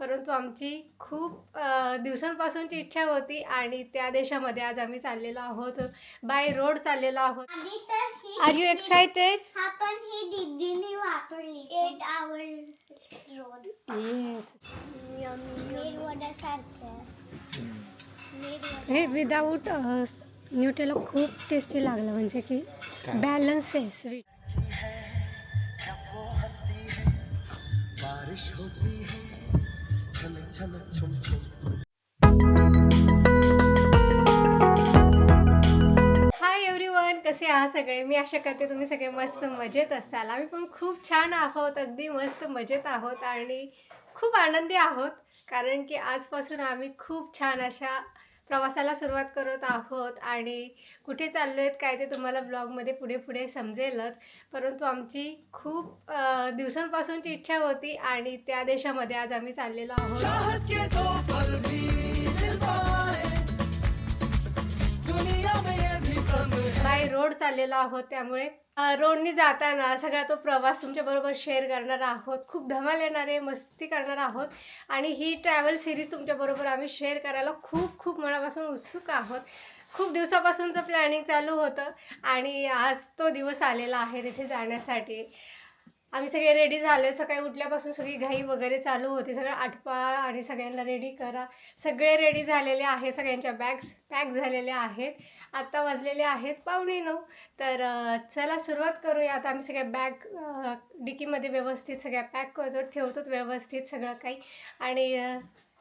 परंतु आमची खूप दिवसांपासूनची इच्छा होती आणि त्या देशामध्ये आज आम्ही चाललेलो आहोत. बाय रोड चाललेलो आहोत. ही आर यू एक्सायटेड हा पण ही दीदीने वापरली. एट आवर रोड येस हे विदाऊट न्यूटेला खूप टेस्टी लागलं म्हणजे की बॅलन्स आहे स्वीट बारिश होती है हाय एव्हरीवन कसे आहात सगळे? मी आशा करते तुम्ही सगळे मस्त मजेत असाल. आम्ही पण खूप छान आहोत अगदी मस्त मजेत आहोत आणि खूप आनंदी आहोत कारण की आजपासून आम्ही खूप छान अशा प्रवासाला सुरुवात करत आहोत आणि कुठे चाललो आहेत काय ते तुम्हाला ब्लॉगमध्ये पुढे पुढे समजेलच. परंतु आमची खूप दिवसांपासूनची इच्छा होती आणि त्या देशामध्ये आज आम्ही चाललेलो आहोत. बाय रोड चाललेलो आहोत त्यामुळे रोडनी जाताना सगळा तो प्रवास तुमच्याबरोबर शेअर करणार आहोत. खूप धमाल येणार आहे मस्ती करणार आहोत. आणि ही ट्रॅव्हल सिरीज तुमच्याबरोबर आम्ही शेअर करायला खूप खूप मनापासून उत्सुक आहोत. खूप दिवसापासूनचं प्लॅनिंग चालू होतं आणि आज तो दिवस आलेला आहे तिथे जाण्यासाठी. आम्ही सगळे रेडी झालो आहे सकाळी उठल्यापासून सगळी घाई वगैरे चालू होती. सगळं आटपा आणि सगळ्यांना रेडी करा. सगळे रेडी झालेले आहे सगळ्यांच्या बॅग्स पॅक झालेल्या आहेत. आत्ता वाजलेले आहेत पावणे नऊ. तर चला सुरुवात करूया. आता आम्ही सगळ्या बॅग डिकीमध्ये व्यवस्थित सगळ्या पॅक करतो ठेवतो व्यवस्थित सगळं काही. आणि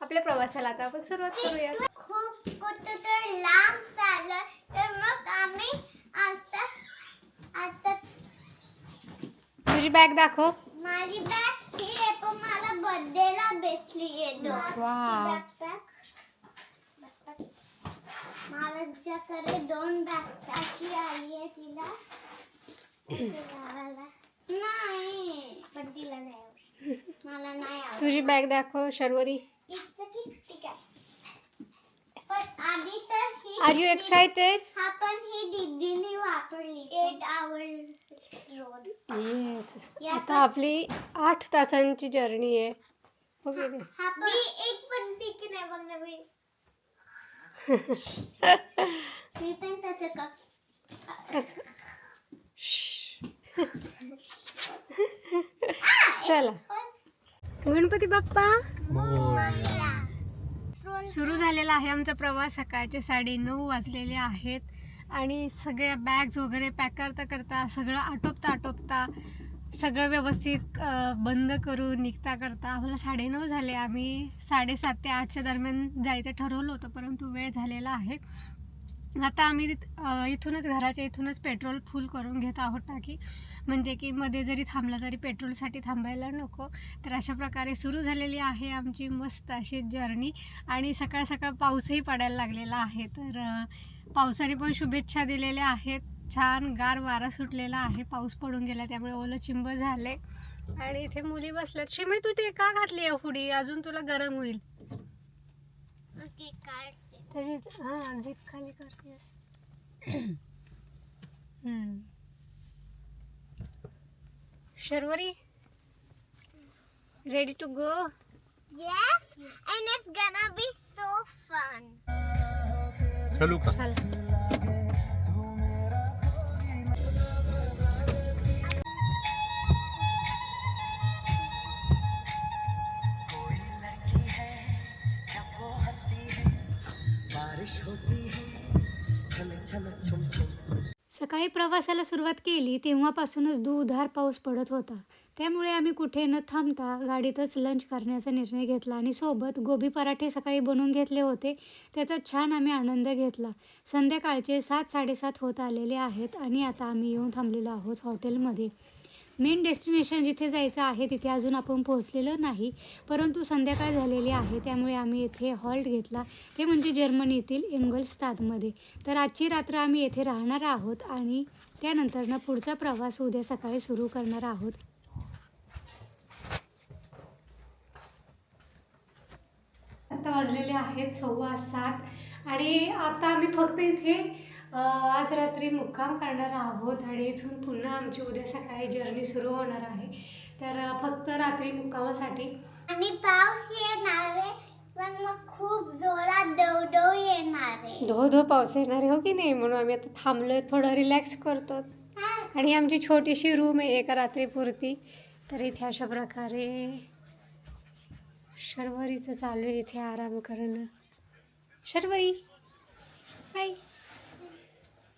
आपल्या प्रवासाला आता आपण सुरुवात करूया. खूप कुठं तर लांब चाललं तर मग आम्ही आता आता तुझी बॅग दाखव. माझी बॅग ही आहे पण मला बर्थडेला भेटली आहे दोन Wow. तिच्याकडे दोन अशी आली आहे तिला. नाही पण तिला नाही आवडत. मला नाही आवडत. तुझी बॅग दाखव शर्वरी. पण आधी तर ही आर यू एक्सायटेड हा पण ही दीदीने वापरली. एट आवर रोड येस आता आपली आठ तासांची जर्नी आहे. ओके हा पण एक पण पिक नाही बघ. मी पण का. चला गणपती बाप्पा. सुरू झालेला आहे आमचा प्रवास. सकाळचे साडे नऊ वाजलेले आहेत. आणि सगळ्या बॅग्स वगैरे पॅक करता करता सगळं आटोपता आटोपता सगळं व्यवस्थित बंद करून निघता करता आम्हाला साडेनऊ झाले. आम्ही साडेसात ते आठच्या दरम्यान जायचं ठरवलं होतं परंतु वेळ झालेला आहे. आता आम्ही इथूनच घराच्या इथूनच पेट्रोल फुल करून घेत आहोत टाकी. म्हणजे की मध्ये जरी थांबलं तरी पेट्रोलसाठी थांबायला नको. तर अशा प्रकारे सुरू झालेली आहे आमची मस्त अशी जर्नी. आणि सकाळ सकाळ पाऊसही पडायला लागलेला आहे. तर पावसाने पण शुभेच्छा दिलेल्या आहेत. छान गार वारा सुटलेला आहे. पाऊस पडून गेला त्यामुळे ओलं चिंब झाले. आणि इथे मुली बसल्यात. शिमे तू ते का घातली आहे हुडी? अजून तुला गरम होईल. त्याची हां झिप खाली करतेस. Sharvari? Ready to go Yes, and it's gonna be so fun. चलू का? चला. सकाळी प्रवासाला सुरुवात केली तेव्हापासूनच दुधार पाऊस पडत होता. त्यामुळे आम्ही कुठे न थांबता गाडीतच लंच करण्याचा निर्णय घेतला आणि सोबत गोबी पराठे सकाळी बनवून घेतले होते. त्याचा छान आम्ही आनंद घेतला. संध्याकाळचे सात साडेसात होत आलेले आहेत आणि आता आम्ही येऊन थांबलेलो आहोत हॉटेलमध्ये मेन डेस्टिनेशन जिथे जायचं आहे तिथे अजून आपण पोहोचलेलं नाही. परंतु संध्याकाळ झालेली आहे त्यामुळे आम्ही येथे हॉल्ट घेतला. ते म्हणजे जर्मनीतील इंगलस्तादमध्ये. तर आजची रात्र आम्ही येथे राहणार आहोत आणि त्यानंतरनं पुढचा प्रवास उद्या सकाळी सुरू करणार आहोत. आता वाजलेले आहेत सव्वा सात आणि आता आम्ही फक्त इथे आज रात्री मुक्काम करणार आहोत आणि इथून पुन्हा आमची उद्या सकाळी जर्नी सुरू होणार आहे. तर फक्त रात्री मुक्कामासाठी. आणि पाऊस येणार आहे पण मग खूप जोरात दवडव येणार आहे. धो धो पाऊस येणार आहे हो की नाही? म्हणून आम्ही आता थांबलोय थोडं रिलॅक्स करतो आणि आमची छोटीशी रूम आहे एका रात्रीपुरती. तर इथे अशा प्रकारे शर्वरीचं चालू आहे इथे आराम करणं. शर्वरी! बाय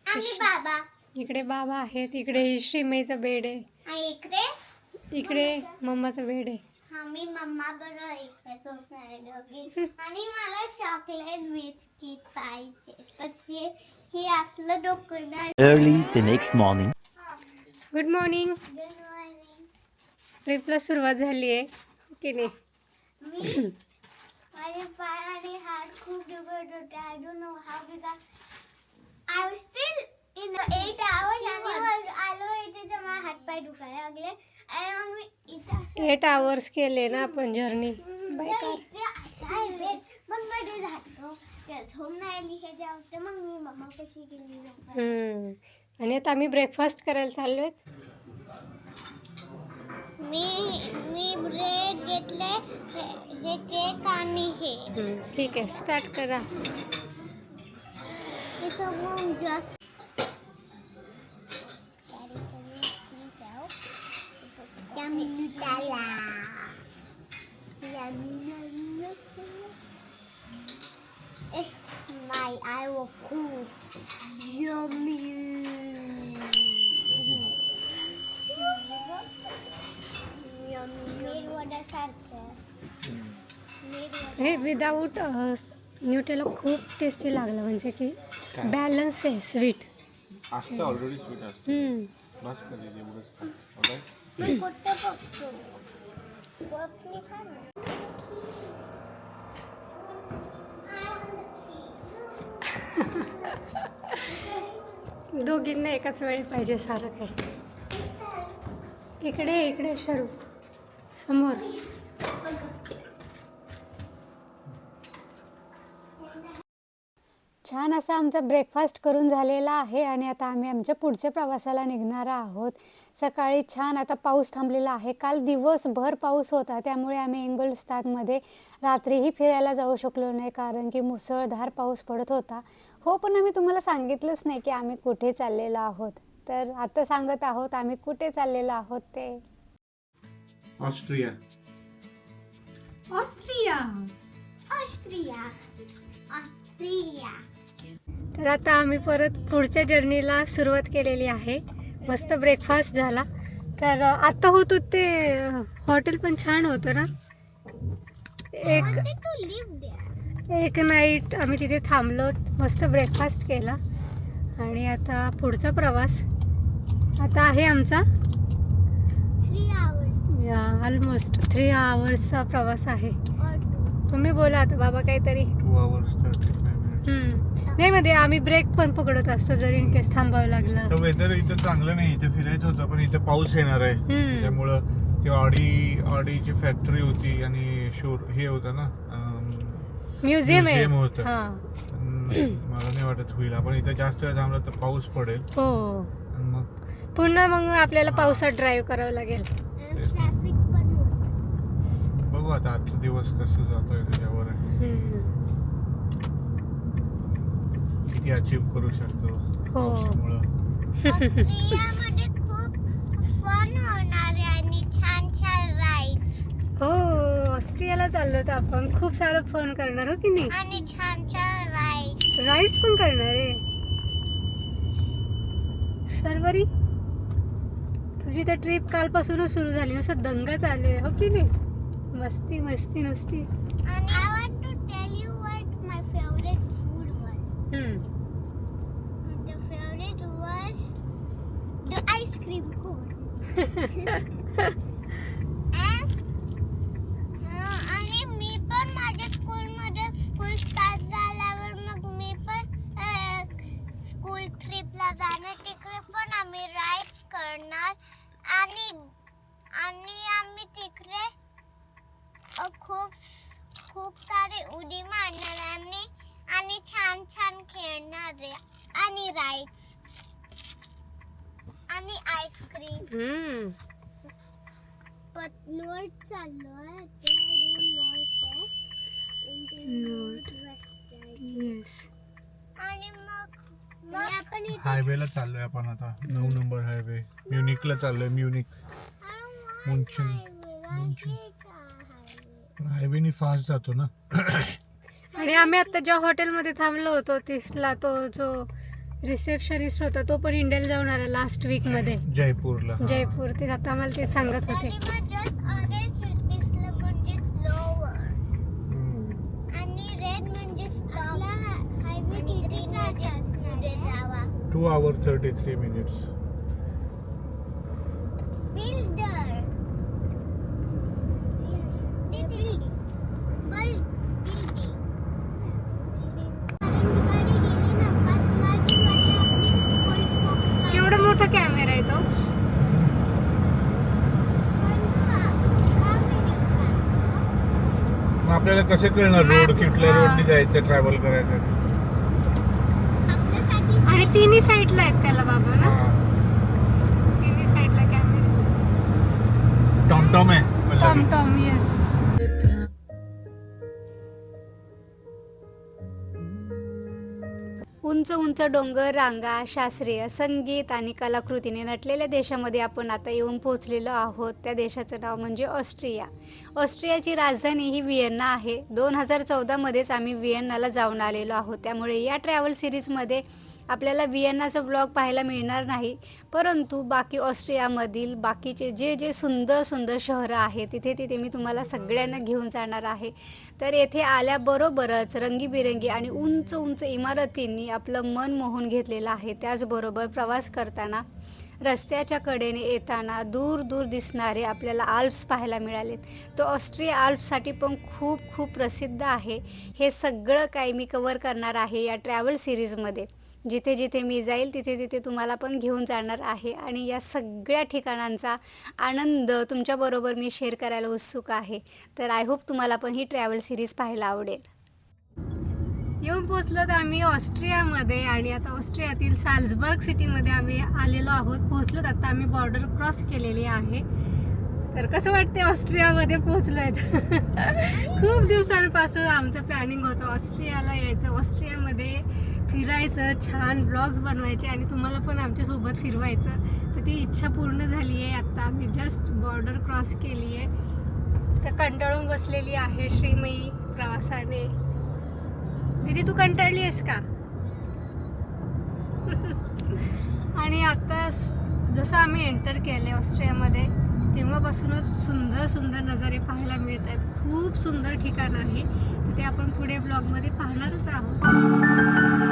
बाबा. इकडे बाबा आहेत इकडे श्रीमईचं बेड आहे. आणि इकडे? इकडे मम्माचं बेड आहे. आम्ही मम्मा बरोबर इकडे झोपणार दोघी. आणि मला चॉकलेट बिस्किट पाहिजे. पण हे हे आपलं डोकं नाही Early the next morning. Good morning Good morning. ट्रिपला सुरुवात झाली आहे की नाही? मी माझे पाय आणि हात खूप दुखत होते. I don't know how because I was still in eight hours आणि मग आलो इथे तर माझे हात पाय दुखायला लागले आणि मग मी इथं असं- एट आवर्स केले ना आपण जर्नी हम्म, तर इथे असं आहे bed. मग मध्ये झालो त्या झोप नाही आली हे जेवते मग मी मम्मा कशी गेली झोपायला. हम्म. आणि आता आम्ही ब्रेकफास्ट करायला चाललो आहे मी मी ब्रेड घेतले हे- हे केक आणि हे ठीक आहे स्टार्ट करा someone just Yummy It's my I will cook. Yummy. हे विदाऊट न्यूटेला खूप टेस्टी लागलं म्हणजे की बॅलन्स आहे स्वीट असतं ऑलरेडी स्वीट असतं. बस कधी एवढंच खा. Alright? दोघींना एकाच वेळी पाहिजे सारं काही. इकडे इकडे शरू. समोर. छान असा आमचा ब्रेकफास्ट करून झालेला आहे आणि आता आम्ही आमच्या पुढच्या प्रवासाला निघणार आहोत. सकाळी छान आता पाऊस थांबलेला आहे. काल दिवसभर पाऊस होता त्यामुळे आम्ही इंगोलस्तादमध्ये रात्रीही फिरायला जाऊ शकलो नाही कारण की मुसळधार पाऊस पडत होता. हो पण आम्ही तुम्हाला सांगितलंच नाही की आम्ही कुठे चाललेलो आहोत. तर आता सांगत आहोत आम्ही कुठे चाललेलो आहोत ते. ऑस्ट्रिया. ऑस्ट्रिया. ऑस्ट्रिया. ऑस्ट्रिया. तर आता आम्ही परत पुढच्या जर्नीला सुरुवात केलेली आहे. मस्त ब्रेकफास्ट झाला. तर अ, आता होतो ते हॉटेल पण छान होतं ना? एक एक नाईट आम्ही तिथे थांबलो मस्त ब्रेकफास्ट केला. आणि आता पुढचा प्रवास. आता आहे आमचा? थ्री आवर्स ऑलमोस्ट थ्री आवर्सचा प्रवास आहे. तुम्ही बोला आता बाबा काहीतरी. नाही मध्ये आम्ही ब्रेक पण पकडत असतो जर इन केस थांबावं लागलं. तर वेदर इथं चांगलं नाही इथं फिरायचं होतं पण इथं पाऊस येणार आहे. त्यामुळं ती ऑडी ऑडीची फॅक्टरी होती आणि शोर हे होतं ना म्युझियम आहे. होतं. हा. मला नाही वाटत होईल. आपण इथं जास्त वेळ थांबलं तर पाऊस पडेल. हो. मग पुन्हा मग आपल्याला पावसात ड्राईव्ह करावं लागेल. ट्रॅफिक पण होतं बघू आता आजचा दिवस कसं जातोय त्याच्यावर. किती अचीव करू शकतो. हो. पावसामुळं ऑस्ट्रियामध्ये खूप फन होणार आहे आणि छान छान राईड हो ऑस्ट्रियाला चाललो तर आपण. खूप सारं फन करणार हो की नाही? आणि छान छान राईड राईड्स पण करणार आहे. शर्वरी तुझी तर ट्रिप कालपासूनच सुरू झाली नुसतं दंगा चालू आहे हो की नाही? मस्ती मस्ती नुसती And आणि मी पण माझ्या स्कूलमध्ये स्कूल स्टार्ट झाल्यावर मग मी पण स्कूल ट्रिपला जाणार. तिकडे पण आम्ही राईड्स करणार. आणि आणि आम्ही तिकडे खूप खूप सारे उडी मारणार आणि आणि छान छान खेळणार आणि राईड्स आणि आईस्क्रीम. हम्म. ते नॉर्थ आहे. वेस्ट आहे. Yes. हायवेला चाललोय आपण आता. नऊ नंबर हायवे म्युनिकला चाललोय म्युनिक मुंचिन मुंचिन हायवेनी फास्ट जातो ना. आणि आम्ही आता ज्या हॉटेलमध्ये थांबलो होतो तिथला तो जो रिसेप्शनिस्ट होता तो पण इंडियाला जाऊन आला लास्ट वीकमध्ये. जयपूरला हा. जयपूर ते आता आम्हाला ते सांगत होते. म्हणजे हम्म. म्हणजे म्हणजे two hour thirty three minutes builder building बल बिल्डिंग गाडी गेली ना फर्स्ट माझी गाडी आपली फुल फोक्स केवढा मोठा कॅमेरा आहे तो मग आपल्याला कसे कळणार रोड कुठल्या. रोडने जायचं ट्रॅव्हल करायचं आणि तिन्ही साईडला आहेत त्याला बाबा ना. तिन्ही साईडला कॅमेरा टॉमटॉम आहे टॉम. टॉम येस उंच उंच डोंगर रांगा शास्त्रीय संगीत आणि कलाकृतीने नटलेल्या देशामध्ये आपण आता येऊन पोहोचलेलो आहोत. त्या देशाचं नाव म्हणजे ऑस्ट्रिया. ऑस्ट्रियाची राजधानी ही व्हिएन्ना आहे. दोन हजार चौदामध्येच आम्ही व्हिएन्नाला जाऊन आलेलो आहोत. त्यामुळे या ट्रॅव्हल सिरीजमध्ये आपल्याला व्हिएन्नाचं ब्लॉग पाहायला मिळणार नाही. परंतु बाकी ऑस्ट्रियामधील बाकीचे जे जे सुंदर सुंदर शहरं आहेत तिथे तिथे मी तुम्हाला सगळ्यांना घेऊन जाणार आहे. तर येथे आल्याबरोबरच रंगीबिरंगी आणि उंच उंच इमारतींनी आपलं मन मोहून घेतलेलं आहे. त्याचबरोबर प्रवास करताना रस्त्याच्या कडेने येताना दूर दूर दिसणारे आपल्याला आल्प्स पाहायला मिळालेत. तो ऑस्ट्रिया आल्प्ससाठी पण खूप खूप प्रसिद्ध आहे. हे सगळं काही मी कवर करणार आहे या ट्रॅव्हल सिरीजमध्ये जिथे जिथे मी जाईल तिथे तिथे तुम्हाला पण घेऊन जाणार आहे. आणि या सगळ्या ठिकाणांचा आनंद तुमच्याबरोबर मी शेअर करायला उत्सुक आहे. तर आय होप तुम्हाला पण ही ट्रॅव्हल सिरीज पाहायला आवडेल. येऊन पोचलो तर आम्ही ऑस्ट्रियामध्ये आणि आता ऑस्ट्रियातील साल्झबर्ग सिटीमध्ये आम्ही आलेलो आहोत. पोहोचलो तर आता आम्ही बॉर्डर क्रॉस केलेली आहे. तर कसं वाटते ऑस्ट्रियामध्ये पोहोचलो आहेत खूप दिवसांपासून आमचं प्लॅनिंग होतं ऑस्ट्रियाला यायचं. ऑस्ट्रियामध्ये फिरायचं छान ब्लॉग्स बनवायचे आणि तुम्हाला पण आमच्यासोबत फिरवायचं. तर ती इच्छा पूर्ण झाली आहे आत्ता आम्ही जस्ट बॉर्डर क्रॉस केली आहे तर कंटाळून बसलेली आहे श्रीमयी प्रवासाने. दीदी तू कंटाळली आहेस का? आणि आत्ता जसं आम्ही एंटर केले ऑस्ट्रियामध्ये तेव्हापासूनच सुंदर सुंदर नजारे पाहायला मिळत आहेत खूप सुंदर ठिकाण आहे. तर ते आपण पुढे ब्लॉगमध्ये पाहणारच आहोत.